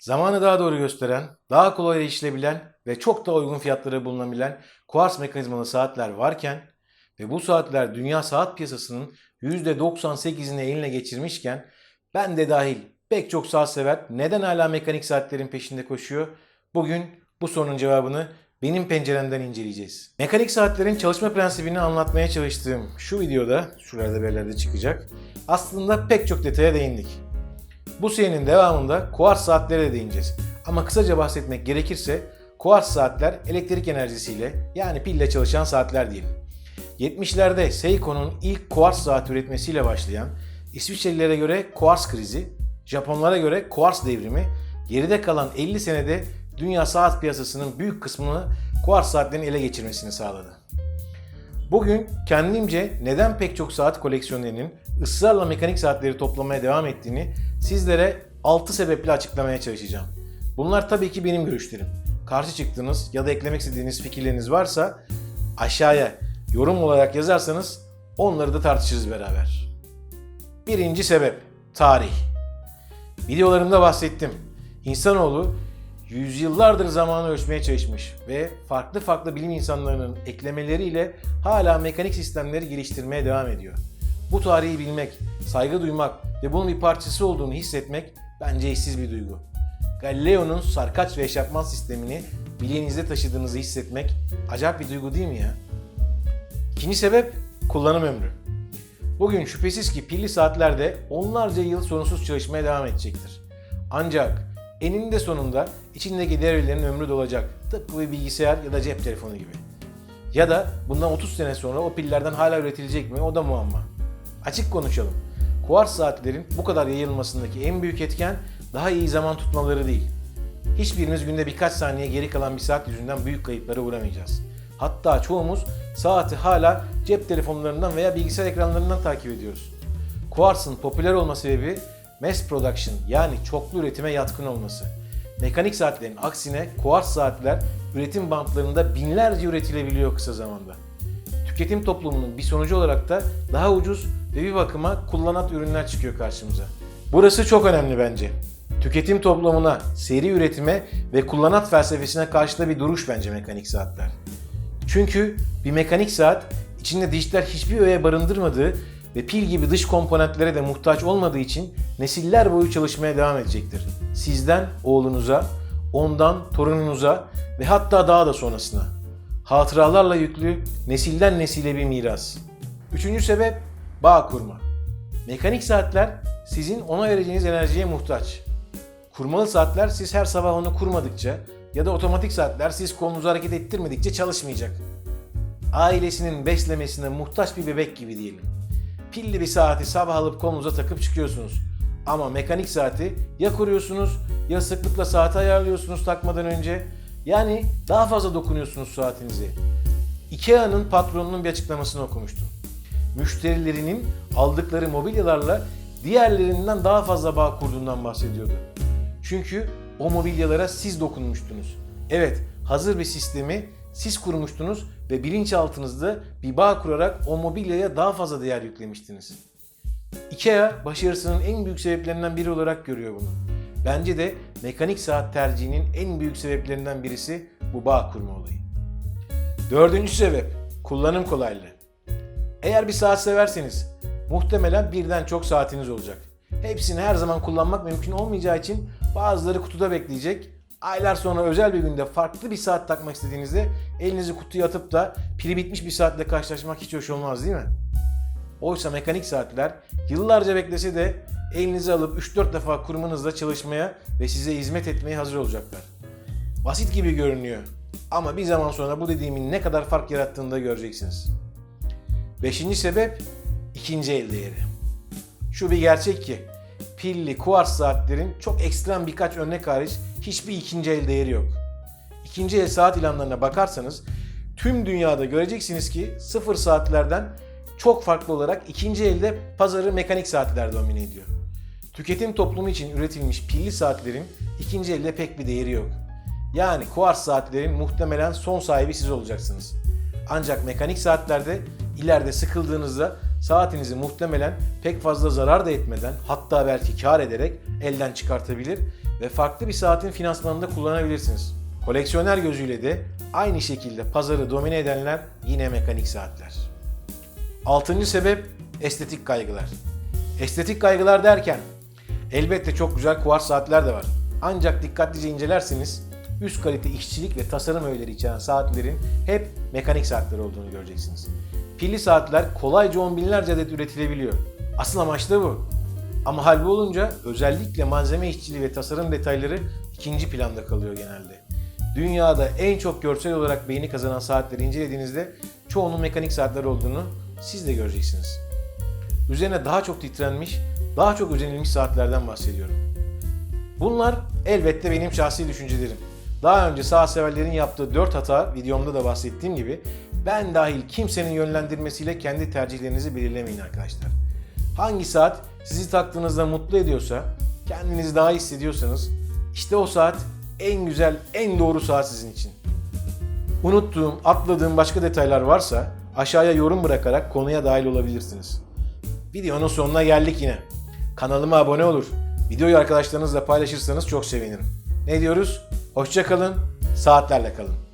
Zamanı daha doğru gösteren, daha kolay erişilebilen ve çok daha uygun fiyatlara bulunabilen kuars mekanizmalı saatler varken ve bu saatler dünya saat piyasasının %98'ini eline geçirmişken ben de dahil pek çok saat sever neden hala mekanik saatlerin peşinde koşuyor? Bugün bu sorunun cevabını benim penceremden inceleyeceğiz. Mekanik saatlerin çalışma prensibini anlatmaya çalıştığım şu videoda, şurada bir yerlerde çıkacak, aslında pek çok detaya değindik. Bu serinin devamında kuars saatlere de değineceğiz. Ama kısaca bahsetmek gerekirse kuars saatler elektrik enerjisiyle yani pille çalışan saatler diyelim. 70'lerde Seiko'nun ilk kuars saat üretmesiyle başlayan İsviçrelilere göre kuars krizi, Japonlara göre kuars devrimi, geride kalan 50 senede dünya saat piyasasının büyük kısmını kuars saatlerin ele geçirmesini sağladı. Bugün kendimce neden pek çok saat koleksiyonerinin ısrarla mekanik saatleri toplamaya devam ettiğini sizlere 6 sebeple açıklamaya çalışacağım. Bunlar tabii ki benim görüşlerim. Karşı çıktığınız ya da eklemek istediğiniz fikirleriniz varsa aşağıya yorum olarak yazarsanız onları da tartışırız beraber. Birinci sebep tarih. Videolarımda bahsettim. İnsanoğlu yüzyıllardır zamanı ölçmeye çalışmış ve farklı farklı bilim insanlarının eklemeleriyle hala mekanik sistemleri geliştirmeye devam ediyor. Bu tarihi bilmek, saygı duymak ve bunun bir parçası olduğunu hissetmek bence eşsiz bir duygu. Galileo'nun sarkaç ve eşapman sistemini bileğinizde taşıdığınızı hissetmek acayip bir duygu değil mi ya? İkinci sebep kullanım ömrü. Bugün şüphesiz ki pilli saatlerde onlarca yıl sorunsuz çalışmaya devam edecektir. Ancak eninde sonunda içindeki devrelerin ömrü dolacak. Tıpkı bir bilgisayar ya da cep telefonu gibi. Ya da bundan 30 sene sonra o pillerden hala üretilecek mi o da muamma. Açık konuşalım. Kuars saatlerin bu kadar yayılmasındaki en büyük etken daha iyi zaman tutmaları değil. Hiçbirimiz günde birkaç saniye geri kalan bir saat yüzünden büyük kayıplara uğramayacağız. Hatta çoğumuz saati hala cep telefonlarından veya bilgisayar ekranlarından takip ediyoruz. Quartz'ın popüler olma sebebi mass production yani çoklu üretime yatkın olması. Mekanik saatlerin aksine kuars saatler üretim bantlarında binlerce üretilebiliyor kısa zamanda. Tüketim toplumunun bir sonucu olarak da daha ucuz ve bir bakıma kullanat ürünler çıkıyor karşımıza. Burası çok önemli bence. Tüketim toplumuna, seri üretime ve kullanat felsefesine karşı da bir duruş bence mekanik saatler. Çünkü bir mekanik saat içinde dijital hiçbir öğe barındırmadığı ve pil gibi dış komponentlere de muhtaç olmadığı için nesiller boyu çalışmaya devam edecektir. Sizden oğlunuza, ondan torununuza ve hatta daha da sonrasına. Hatıralarla yüklü nesilden nesile bir miras. Üçüncü sebep bağ kurma. Mekanik saatler sizin ona vereceğiniz enerjiye muhtaç. Kurmalı saatler siz her sabah onu kurmadıkça ya da otomatik saatler siz kolunuzu hareket ettirmedikçe çalışmayacak. Ailesinin beslemesine muhtaç bir bebek gibi diyelim. Pilli bir saati sabah alıp kolunuza takıp çıkıyorsunuz. Ama mekanik saati ya kuruyorsunuz ya sıklıkla saati ayarlıyorsunuz takmadan önce. Yani daha fazla dokunuyorsunuz saatinize. IKEA'nın patronunun bir açıklamasını okumuştum. Müşterilerinin aldıkları mobilyalarla diğerlerinden daha fazla bağ kurduğundan bahsediyordu. Çünkü o mobilyalara siz dokunmuştunuz. Evet, hazır bir sistemi siz kurmuştunuz ve bilinçaltınızda bir bağ kurarak o mobilyaya daha fazla değer yüklemiştiniz. IKEA başarısının en büyük sebeplerinden biri olarak görüyor bunu. Bence de mekanik saat tercihinin en büyük sebeplerinden birisi bu bağ kurma olayı. Dördüncü sebep, kullanım kolaylığı. Eğer bir saat severseniz muhtemelen birden çok saatiniz olacak. Hepsini her zaman kullanmak mümkün olmayacağı için bazıları kutuda bekleyecek. Aylar sonra özel bir günde farklı bir saat takmak istediğinizde elinizi kutuya atıp da pili bitmiş bir saatle karşılaşmak hiç hoş olmaz değil mi? Oysa mekanik saatler yıllarca beklese de elinize alıp 3-4 defa kurmanızla çalışmaya ve size hizmet etmeye hazır olacaklar. Basit gibi görünüyor ama bir zaman sonra bu dediğimin ne kadar fark yarattığını da göreceksiniz. Beşinci sebep ikinci el değeri. Şu bir gerçek ki pilli kuars saatlerin çok ekstrem birkaç örnek hariç hiçbir ikinci el değeri yok. İkinci el saat ilanlarına bakarsanız tüm dünyada göreceksiniz ki sıfır saatlerden çok farklı olarak ikinci elde pazarı mekanik saatler domine ediyor. Tüketim toplumu için üretilmiş pilli saatlerin ikinci elde pek bir değeri yok. Yani kuars saatlerin muhtemelen son sahibi siz olacaksınız. Ancak mekanik saatlerde ileride sıkıldığınızda saatinizi muhtemelen pek fazla zarar da etmeden hatta belki kar ederek elden çıkartabilir ve farklı bir saatin finansmanında kullanabilirsiniz. Koleksiyoner gözüyle de aynı şekilde pazarı domine edenler yine mekanik saatler. Altıncı sebep estetik kaygılar. Estetik kaygılar derken elbette çok güzel kuars saatler de var. Ancak dikkatlice incelerseniz üst kalite işçilik ve tasarım öğeleri içeren saatlerin hep mekanik saatler olduğunu göreceksiniz. Pilli saatler kolayca on binlerce adet üretilebiliyor. Asıl amaç da bu. Ama hal bu olunca özellikle malzeme işçiliği ve tasarım detayları ikinci planda kalıyor genelde. Dünyada en çok görsel olarak beğeni kazanan saatleri incelediğinizde çoğunun mekanik saatler olduğunu siz de göreceksiniz. Üzerine daha çok titrenmiş, daha çok özenilmiş saatlerden bahsediyorum. Bunlar elbette benim şahsi düşüncelerim. Daha önce saat severlerin yaptığı 4 hata videomda da bahsettiğim gibi ben dahil kimsenin yönlendirmesiyle kendi tercihlerinizi belirlemeyin arkadaşlar. Hangi saat sizi taktığınızda mutlu ediyorsa, kendinizi daha iyi hissediyorsanız işte o saat en güzel, en doğru saat sizin için. Unuttuğum, atladığım başka detaylar varsa aşağıya yorum bırakarak konuya dahil olabilirsiniz. Videonun sonuna geldik yine. Kanalıma abone olur. Videoyu arkadaşlarınızla paylaşırsanız çok sevinirim. Ne diyoruz? Hoşça kalın, saatlerle kalın.